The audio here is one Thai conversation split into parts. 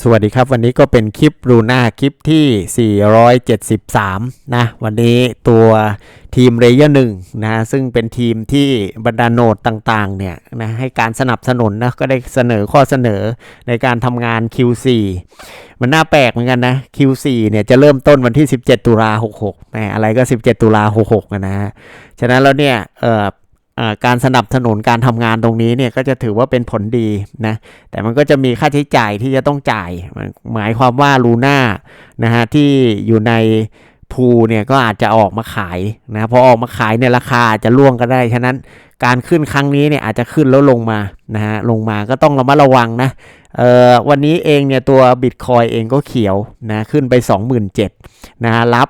สวัสดีครับวันนี้ก็เป็นคลิปรูน่าคลิปที่ 473 นะวันนี้ตัวทีมเรเยอร์หนึ่งนะซึ่งเป็นทีมที่บรรดาโนดต่างๆเนี่ยนะให้การสนับสนุนนะก็ได้เสนอข้อเสนอในการทำงาน Q4 มันน่าแปลกเหมือนกันนะ Q4 เนี่ยจะเริ่มต้นวันที่ 17 ตุลา66แหมอะไรก็ 17 ตุลา66นะฮะฉะนั้นแล้วเนี่ยเออ การสนับสนุนการทำงานตรงนี้เนี่ยก็จะถือว่าเป็นผลดีนะแต่มันก็จะมีค่าใช้จ่ายที่จะต้องจ่าย หมายความว่าลูน่านะฮะที่อยู่ในพูเนี่ยก็อาจจะออกมาขายนะพอออกมาขายเนี่ยราคาอาจจะล่วงก็ได้ ฉะนั้นการขึ้นครั้งนี้เนี่ยอาจจะขึ้นแล้วลงมานะฮะลงมาก็ต้องระมัดระวังนะเอ่อวันนี้เองเนี่ยตัวบิตคอยเองก็เขียวนะขึ้นไป 27,000นะฮะรับ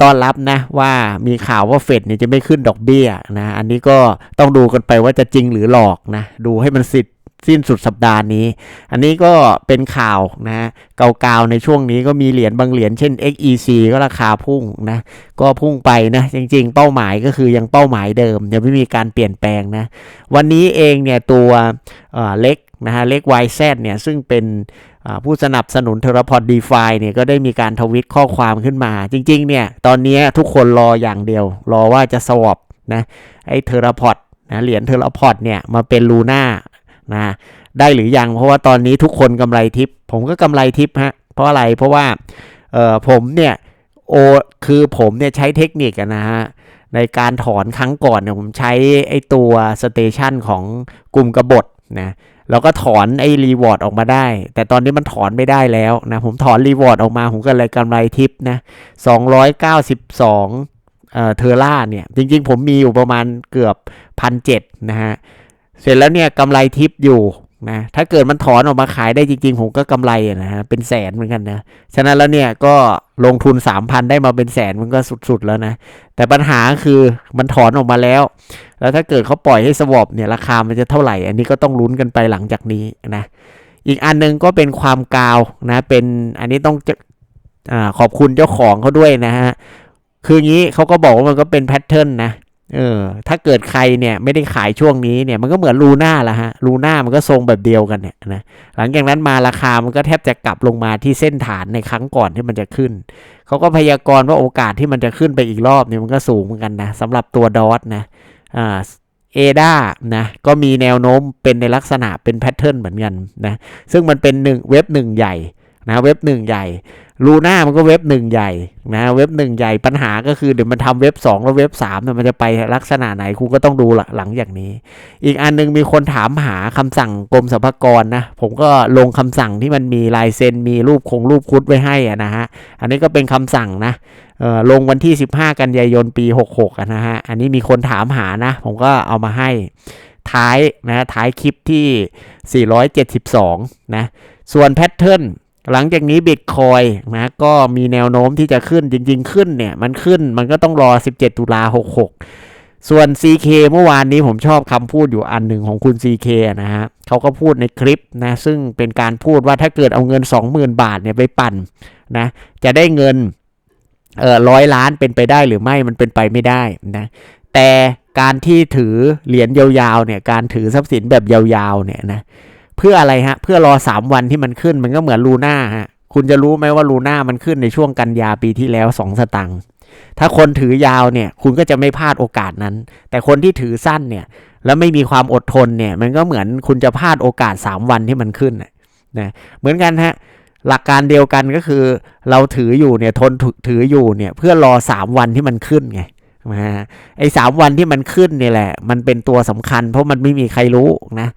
ต้อนรับนะว่ามีข่าวว่าเฟดเนี่ยจะไม่ขึ้นดอกเบี้ยนะอันนี้ก็ต้องดูกันไปว่าจะจริงหรือหลอกนะดูให้มันสิทธิสิ้นสุดสัปดาห์นี้ อันนี้ก็เป็นข่าวนะเก่าๆในช่วงนี้ก็มีเหรียญบางเหรียญเช่น XEC ก็ราคาพุ่งนะ ก็พุ่งไปนะ จริงๆ เป้าหมายก็คือยังเป้าหมายเดิมยังไม่มีการเปลี่ยนแปลงนะ วันนี้เองเนี่ยตัวเล็ก นะฮะเล็ก YZ เนี่ยซึ่งเป็นผู้สนับสนุนเทราพอดดีฟาเนี่ยก็ได้มีการทวิตข้อความขึ้นมา จริงๆเนี่ยตอนนี้ทุกคนรออย่างเดียว รอว่าจะสวอปนะไอ้เทราพอดนะเหรียญเทราพอดเนี่ยมาเป็นลูน่านะได้หรือยัง เพราะว่าตอนนี้ทุกคนกำไรทิป ผมก็กำไรทิปฮะเพราะอะไรเพราะว่าเออผมเนี่ยโอคือผมเนี่ยใช้เทคนิคอะนะฮะในการถอนครั้งก่อนเนี่ยผมใช้ไอ้ตัวสเตชันของกลุ่มกบฏนะ เราก็ถอนไอ้รีวอร์ดออกมาได้ แต่ตอนนี้มันถอนไม่ได้แล้วนะ ผมถอนรีวอร์ดออกมา ผมก็เลยกำไรทิปนะ292เอ่อเทอร่าเนี่ย จริง ๆ ผมมีอยู่ประมาณเกือบพันเจ็ดนะฮะ เสร็จแล้วเนี่ยกำไรทิปอยู่ นะถ้าเกิดมันถอนออกมาขายได้จริง ๆ ผมก็กำไรนะฮะเป็นแสนเหมือนกันนะฉะนั้นแล้วเนี่ยก็ลงทุน 3,000 ได้มาเป็นแสนมันก็สุดๆแล้วนะ แต่ปัญหาคือมันถอนออกมาแล้ว แล้วถ้าเกิดเขาปล่อยให้สวอปเนี่ยราคามันจะเท่าไหร่ อันนี้ก็ต้องลุ้นกันไปหลังจากนี้นะ อีกอันหนึงก็เป็นความกาวนะเป็นอันนี้ต้องอขอบคุณเจ้าของเขาด้วยนะฮะคืองี้เขาก็บอกว่ามันก็เป็นแพทเทิร์นนะ เออ ถ้าเกิดใครเนี่ยไม่ได้ขายช่วงนี้เนี่ยมันก็เหมือนลูน่าละฮะลูน่ามันก็ทรงแบบเดียวกันเนี่ยนะหลังจากนั้นมาราคามันก็แทบจะกลับลงมาที่เส้นฐานในครั้งก่อนที่มันจะขึ้นเขาก็พยากรณ์ว่าโอกาสที่มันจะขึ้นไปอีกรอบเนี่ยมันก็สูงเหมือนกันนะสำหรับตัวดอทนะอ่าเอดานะก็มีแนวโน้มเป็นในลักษณะเป็นแพทเทิร์นเหมือนกันนะซึ่งมันเป็นหนึ่งเว็บหนึ่งใหญ่นะเว็บหนึ่งใหญ่ ลูน่ามันก็เว็บหนึ่งใหญ่นะเว็บหนึ่งใหญ่ปัญหาก็คือเดี๋ยวมันทำเว็บ2แล้วเว็บ3เนี่ยมันจะไปลักษณะไหนคุณก็ต้องดูหลังอย่างนี้ อีกอันนึงมีคนถามหาคำสั่งกรมสรรพากรนะผมก็ลงคำสั่งที่มันมีลายเซ็นมีรูปคงรูปคุดไว้ให้อะนะฮะอันนี้ก็เป็นคำสั่งนะเออลงวันที่ 15 กันยายนปี 66นะฮะอันนี้มีคนถามหานะ ผมก็เอามาให้ท้ายนะท้ายคลิปที่ 472นะส่วนแพทเทิร์น หลังจากนี้บิตคอยนะก็มีแนวโน้มที่จะขึ้นจริง ๆ ขึ้นเนี่ย มันขึ้นมันก็ต้องรอ 17 ตุลา66 ส่วน CK เมื่อวานนี้ผมชอบคำพูดอยู่อันหนึ่งของคุณ CK นะฮะเขาก็พูดในคลิปนะ ซึ่งเป็นการพูดว่าถ้าเกิดเอาเงิน 20,000 บาทเนี่ยไปปั่นนะจะได้เงินเอ่อร้อยล้านเป็นไปได้หรือไม่มันเป็นไปไม่ได้นะแต่การที่ถือเหรียญยาวๆเนี่ยการถือทรัพย์สินแบบยาวๆเนี่ยนะ พื่ออะไรฮะ เพื่อรอ 3 วันที่มันขึ้นมันก็เหมือนลูน่าฮะคุณจะรู้ไหมว่าลูน่ามันขึ้นในช่วงกันยาปีที่แล้ว 2 สตังค์ถ้าคนถือยาวเนี่ย คุณก็จะไม่พลาดโอกาสนั้น แต่คนที่ถือสั้นเนี่ย แล้วไม่มีความอดทนเนี่ย มันก็เหมือนคุณจะพลาดโอกาส 3 วันที่มันขึ้นนะเหมือนกันฮะหลักการเดียวกันก็คือ เราถืออยู่เนี่ยทนถือถืออยู่เนี่ย เพื่อรอ 3 วันที่มันขึ้นไง นะฮะไอ้สามวันที่มันขึ้นนี่แหละ มันเป็นตัวสำคัญ เพราะมันไม่มีใครรู้นะ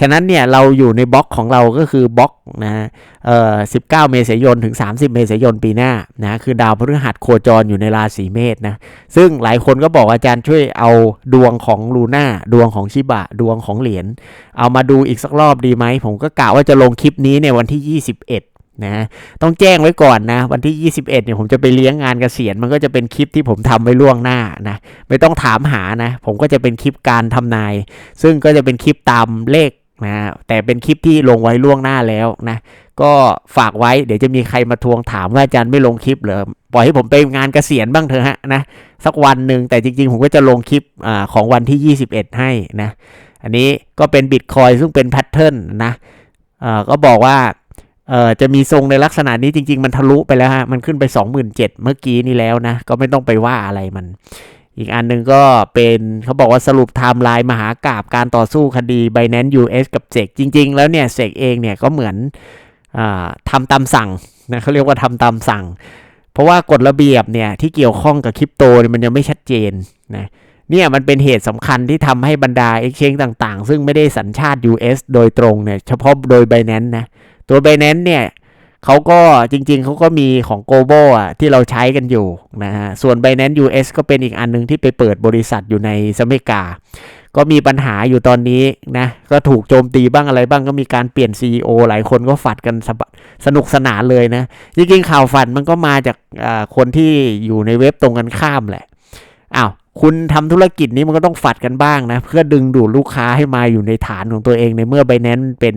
ฉะนั้นเนี่ยเราอยู่ในบล็อกของเราก็คือบล็อกนะเอ่อ19เมษายนถึง 30 เมษายนปีหน้านะคือดาวพฤหัสโคจรอยู่ในราศีเมษนะ ซึ่งหลายคนก็บอกอาจารย์ช่วยเอาดวงของลูน่าดวงของชิบะ ดวงของเหรียญเอามาดูอีกสักรอบดีไหม ผมก็กะว่าจะลงคลิปนี้ในวันที่ 21 นะต้องแจ้งไว้ก่อนนะ วันที่ 21เนี่ยผมจะไปเลี้ยงงานเกษียณมันก็จะเป็นคลิปที่ผมทำไว้ล่วงหน้านะไม่ต้องถามหานะ ผมก็จะเป็นคลิปการทำนาย ซึ่งก็จะเป็นคลิปตามเลขนะแต่เป็นคลิปที่ลงไว้ล่วงหน้าแล้วนะก็ฝากไว้เดี๋ยวจะมีใครมาทวงถามว่าอาจารย์ไม่ลงคลิปเหรอปล่อยให้ผมไปงานเกษียณบ้างเถอะฮะนะสักวันหนึ่งแต่จริงๆ ผมก็จะลงคลิปอของวันที่ 21 ให้นะอันนี้ก็เป็นบิตคอยซึ่งเป็นแพทเทิร์นนะก็บอกว่า เอ่อจะมีทรงในลักษณะนี้จริง ๆ มันทะลุไปแล้วฮะ มันขึ้นไป 27,000เมื่อกี้นี้แล้วนะ ก็ไม่ต้องไปว่าอะไรมัน อีกอันหนึ่งก็เป็นเขาบอกว่าสรุปไทม์ไลน์มหากราบการต่อสู้คดี Binance US กับเ e กจริง ๆ แล้วเนี่ยเ e กเองเนี่ยก็เหมือนอาทำตามสั่งนะเขาเรียกว่าทำตามสั่ง เพราะว่ากฎระเบียบเนี่ยที่เกี่ยวข้องกับคริปโตเนี่ยมันยังไม่ชัดเจนนะเนี่ยมันเป็นเหตุสำคัญที่ทำให้บรรดา Exchange ต่าง ๆ ซึ่งไม่ได้สัญชาติ US โดยตรงเนี่ยเฉพาะโดย Binance นะ ตัว Binance เนี่ยเขาก็จริงๆ เขาก็มีของ Global อะที่เราใช้กันอยู่นะฮะ ส่วน Binance US ก็เป็นอีกอันหนึงที่ไปเปิดบริษัทอยู่ในสหรัฐอเมริกา ก็มีปัญหาอยู่ตอนนี้นะ ก็ถูกโจมตีบ้างอะไรบ้างก็มีการเปลี่ยน CEO หลายคนก็ฝัดกันสสนุกสนานเลยนะ จริงๆ ข่าวฝันมันก็มาจากคนที่อยู่ในเว็บตรงกันข้ามแหละ อ้าว คุณทำธุรกิจนี้มันก็ต้องฝัดกันบ้างนะ เพื่อดึงดูดลูกค้าให้มาอยู่ในฐานของตัวเองในเมื่อ b บ n a n c e เป็น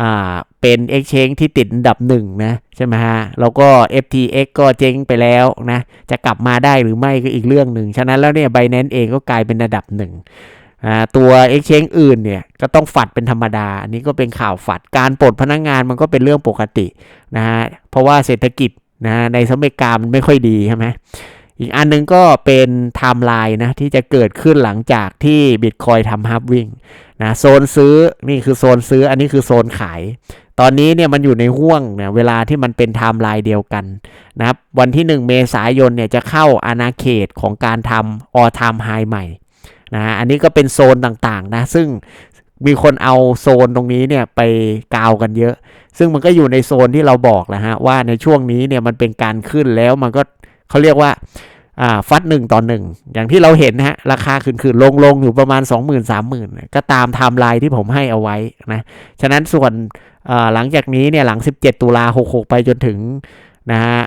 อ่าเป็น Exchange ที่ติดอันดับหนึ่งนะ ใช่ไหมฮะ แล้วก็ FTX ก็เจ๊งไปแล้วนะ จะกลับมาได้หรือไม่ก็อีกเรื่องหนึ่ง ฉะนั้นแล้วเนี่ย b บ n a n c e เองก็กลายเป็นอันดับหนึ่งตัว Exchange อื่นเนี่ยก็ต้องฝัดเป็นธรรมดา อันนี้ก็เป็นข่าวฝัดการปลดพนักงงานมันก็เป็นเรื่องปกตินะฮะเพราะว่าเศรษฐกิจนะในสหรัฐอเมริกามันไม่ค่อยดีใช่ไหม อีกอันหนึงก็เป็นไทม์ไลน์นะที่จะเกิดขึ้นหลังจากที่ Bitcoin ทำฮับวิ่งนะโซนซื้อนี่คือโซนซื้ออันนี้คือโซนขาย ตอนนี้เนี่ยมันอยู่ในห่วงเนี่ยเวลาที่มันเป็นไทม์ไลน์เดียวกันนะครับวันที่ 1 เมษายนเนี่ยจะเข้าอาณาเขตของการทำ all time high ใหม่นะอันนี้ก็เป็นโซนต่างๆนะซึ่งมีคนเอาโซนตรงนี้เนี่ยไปกาวกันเยอะ ซึ่งมันก็อยู่ในโซนที่เราบอกแหละฮะว่าในช่วงนี้เนี่ยมันเป็นการขึ้นแล้วมันก็ เขาเรียกว่าอ่าฟัดหนึ่งต่อหนึ่งอย่างที่เราเห็นนะฮะ ราคาขึ้นๆลงลงอยู่ประมาณ 2 0 0 0 0 3 0 0 0 ก็ตามไทม์ไลน์ที่ผมให้เอาไว้นะ ฉะนั้นส่วนอ่าหลังจากนี้เนี่ยหลัง 17 ตุลา66 ไปจนถึงนะฮะ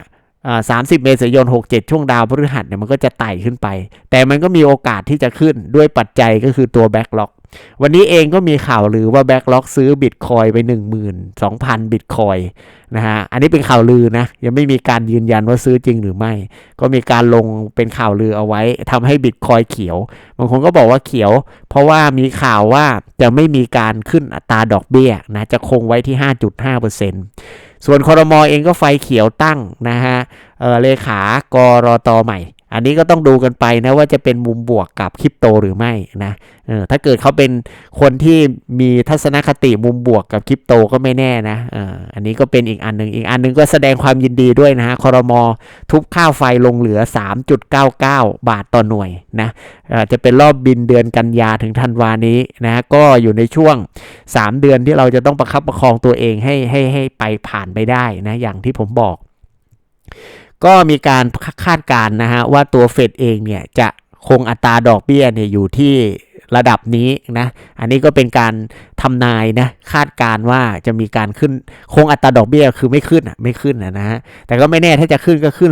อ่า30เมษายน 67 ช่วงดาวพฤหัสเนี่ยมันก็จะไต่ขึ้นไป แต่มันก็มีโอกาสที่จะขึ้นด้วยปัจจัยก็คือตัวแบ็กล็อก วันนี้เองก็มีข่าวลือว่าแบ็กล็อกซื้อบิตคอยไป 12,000 บิตคอยนะฮะ อันนี้เป็นข่าวลือนะ ยังไม่มีการยืนยันว่าซื้อจริงหรือไม่ ก็มีการลงเป็นข่าวลือเอาไว้ทำให้บิตคอยเขียว บางคนก็บอกว่าเขียว เพราะว่ามีข่าวว่าจะไม่มีการขึ้นอัตราดอกเบี้ยนะ จะคงไว้ที่ 5.5%ส่วนคอรมอเองก็ไฟเขียวตั้งนะฮะเออเลขากรอตอใหม่ อันนี้ก็ต้องดูกันไปนะว่าจะเป็นมุมบวกกับคริปโตหรือไม่นะเออถ้าเกิดเขาเป็นคนที่มีทัศนคติมุมบวกกับคริปโตก็ไม่แน่นะเอออันนี้ก็เป็นอีกอันหนึ่งอีกอันหนึ่งก็แสดงความยินดีด้วยนะฮะคอรมอทุบค่าไฟลงเหลือ 3.99 บาทต่อหน่วยนะเออจะเป็นรอบบินเดือนกันยาถึงธันวานี้นะก็อยู่ในช่วง 3 เดือนที่เราจะต้องประคับประคองตัวเองให้ให้ให้ไปผ่านไปได้นะอย่างที่ผมบอก ก็มีการคาดการณ์นะฮะว่าตัวเฟดเองเนี่ยจะคงอัตราดอกเบี้ยเนี่ยอยู่ที่ระดับนี้นะ อันนี้ก็เป็นการทำนายนะคาดการว่าจะมีการขึ้นคงอัตราดอกเบี้ยคือไม่ขึ้นอะไม่ขึ้นนะฮะแต่ก็ไม่แน่ถ้าจะขึ้นก็ขึ้น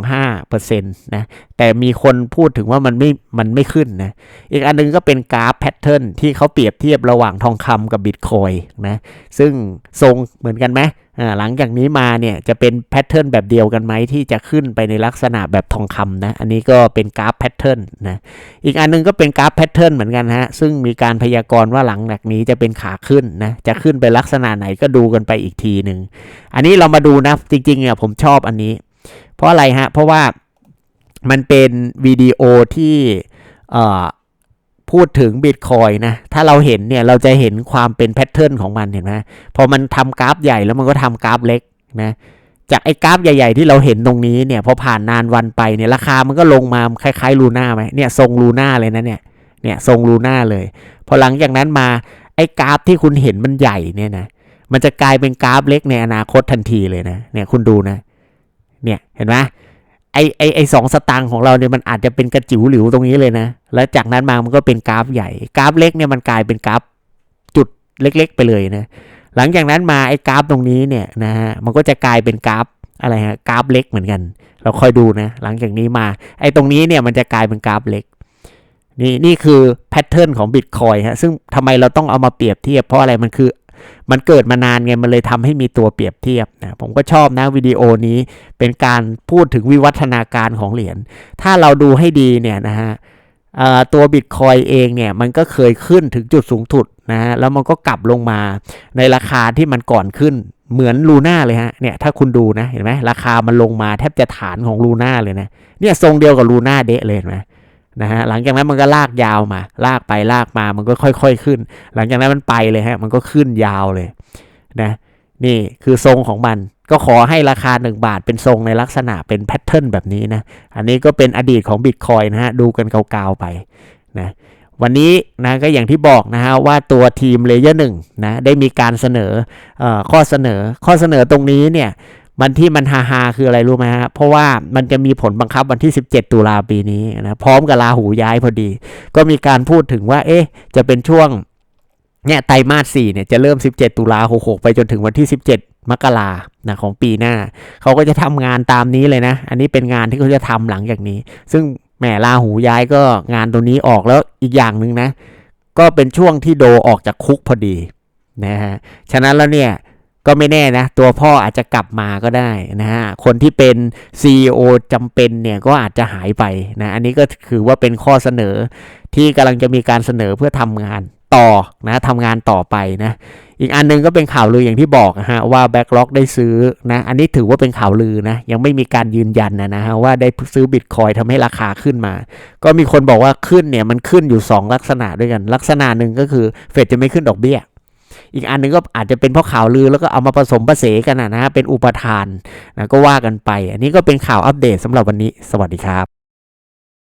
0.25%นะแต่มีคนพูดถึงว่ามันไม่มันไม่ขึ้นนะอีกอันนึงก็เป็นกราฟแพทเทิร์นที่เขาเปรียบเทียบระหว่างทองคำกับบิตคอยนะซึ่งทรงเหมือนกันไหมหลังจากนี้มาเนี่ยจะเป็นแพทเทิร์นแบบเดียวกันไหมที่จะขึ้นไปในลักษณะแบบทองคำนะอันนี้ก็เป็นกราฟแพทเทิร์นนะอีกอันนึงก็เป็นกราฟแพทเทิร์นเหมือนกันฮะซึ่งมีการพยากรณ์ว่าหลังจากนี้จะเป็นขาขึ้นนะจะขึ้นไปลักษณะไหนก็ดูกันไปอีกทีหนึ่งอันนี้เรามาดูนะจริงๆเนี่ยผมชอบอันนี้ เพราะอะไรฮะ เพราะว่ามันเป็นวิดีโอที่เอ่อพูดถึงบิตคอยนะ ถ้าเราเห็นเนี่ยเราจะเห็นความเป็นแพทเทิร์นของมันเห็นไหมพอมันทำกราฟใหญ่แล้วมันก็ทำกราฟเล็กนะจากไอ้กราฟใหญ่ๆที่เราเห็นตรงนี้เนี่ยพอผ่านนานวันไปเนี่ยราคามันก็ลงมาคล้ายๆลูน่าไหมเนี่ยทรงลูน่าเลยนะเนี่ยเนี่ยทรงลูน่าเลย พอหลังจากนั้นมาไอ้กราฟที่คุณเห็นมันใหญ่เนี่ยนะมันจะกลายเป็นกราฟเล็กในอนาคตทันทีเลยนะเนี่ยคุณดูนะ เนี่ยเห็นไหมไอไอไอสองสตางค์ของเราเนี่ยมันอาจจะเป็นกระจิ๋วหลิวตรงนี้เลยนะ แล้วจากนั้นมามันก็เป็นกราฟใหญ่ กราฟเล็กเนี่ยมันกลายเป็นกราฟจุดเล็ก ๆ ไปเลยนะ หลังจากนั้นมาไอ้กราฟตรงนี้เนี่ยนะฮะมันก็จะกลายเป็นกราฟอะไรฮะกราฟเล็กเหมือนกัน เราคอยดูนะ หลังจากนี้มาไอ้ตรงนี้เนี่ยมันจะกลายเป็นกราฟเล็ก นี่นี่คือแพทเทิร์นของบิตคอยฮะซึ่งทำไมเราต้องเอามาเปรียบเทียบ เพราะอะไรมันคือมันเกิดมานานไงมันเลยทำให้มีตัวเปรียบเทียบนะผมก็ชอบนะวิดีโอนี้เป็นการพูดถึงวิวัฒนาการของเหรียญถ้าเราดูให้ดีเนี่ยนะฮะตัวบิตคอยเองเนี่ยมันก็เคยขึ้นถึงจุดสูงสุดนะฮะแล้วมันก็กลับลงมาในราคาที่มันก่อนขึ้นเหมือนลูน่าเลยฮะเนี่ยถ้าคุณดูนะเห็นไหมราคามันลงมาแทบจะฐานของลูน่าเลยนะเนี่ยทรงเดียวกับลูน่าเดะเลยเห็นไหม นะฮะหลังจากนั้นมันก็ลากยาวมา ลากไปลากมามันก็ค่อย ๆ ขึ้น หลังจากนั้นมันไปเลยฮะมันก็ขึ้นยาวเลยนะนี่คือทรงของมันก็ขอให้ราคา 1 บาทเป็นทรงในลักษณะเป็นแพทเทิร์นแบบนี้นะ อันนี้ก็เป็นอดีตของบิตคอยนะฮะ ดูกันเกาๆไปนะวันนี้นะก็อย่างที่บอกนะฮะว่าตัวทีมเลเยอร์หนึ่งนะได้มีการเสนอเออข้อเสนอข้อเสนอตรงนี้เนี่ย มันที่มันฮาฮาคืออะไรรู้ไหมฮะ เพราะว่ามันจะมีผลบังคับวันที่ 17 ตุลาปีนี้นะพร้อมกับลาหูย้ายพอดี ก็มีการพูดถึงว่า เอ๊ะ จะเป็นช่วงเนี่ยไตรมาสสี่เนี่ยจะเริ่ม 17 ตุลา66 ไปจนถึงวันที่ 17 มกรานะของปีหน้า เขาก็จะทำงานตามนี้เลยนะ อันนี้เป็นงานที่เขาจะทำหลังจากนี้ ซึ่งแหมลาหูย้ายก็งานตัวนี้ออกแล้วอีกอย่างหนึ่งนะ ก็เป็นช่วงที่โดออกจากคุกพอดีนะฮะ ฉะนั้นแล้วเนี่ย ก็ไม่แน่นะ ตัวพ่ออาจจะกลับมาก็ได้นะฮะคนที่เป็น CEO จำเป็นเนี่ยก็อาจจะหายไปนะอันนี้ก็คือว่าเป็นข้อเสนอที่กำลังจะมีการเสนอเพื่อทำงานต่อนะทำงานต่อไปนะอีกอันหนึงก็เป็นข่าวลืออย่างที่บอกนะฮะว่า Backlog ได้ซื้อนะอันนี้ถือว่าเป็นข่าวลือนะยังไม่มีการยืนยันนะนะฮะว่าได้ซื้อบิตคอยทำให้ราคาขึ้นมา ก็มีคนบอกว่าขึ้นเนี่ยมันขึ้นอยู่ 2 ลักษณะด้วยกัน ลักษณะหนึ่งก็คือเฟดจะไม่ขึ้นดอกเบี้ย อีกอันหนึงก็อาจจะเป็นเพราะข่าวลือแล้วก็เอามาผสมผสานกันนะนะฮะเป็นอุปทานนะก็ว่ากันไป อันนี้ก็เป็นข่าวอัปเดตสำหรับวันนี้ สวัสดีครับ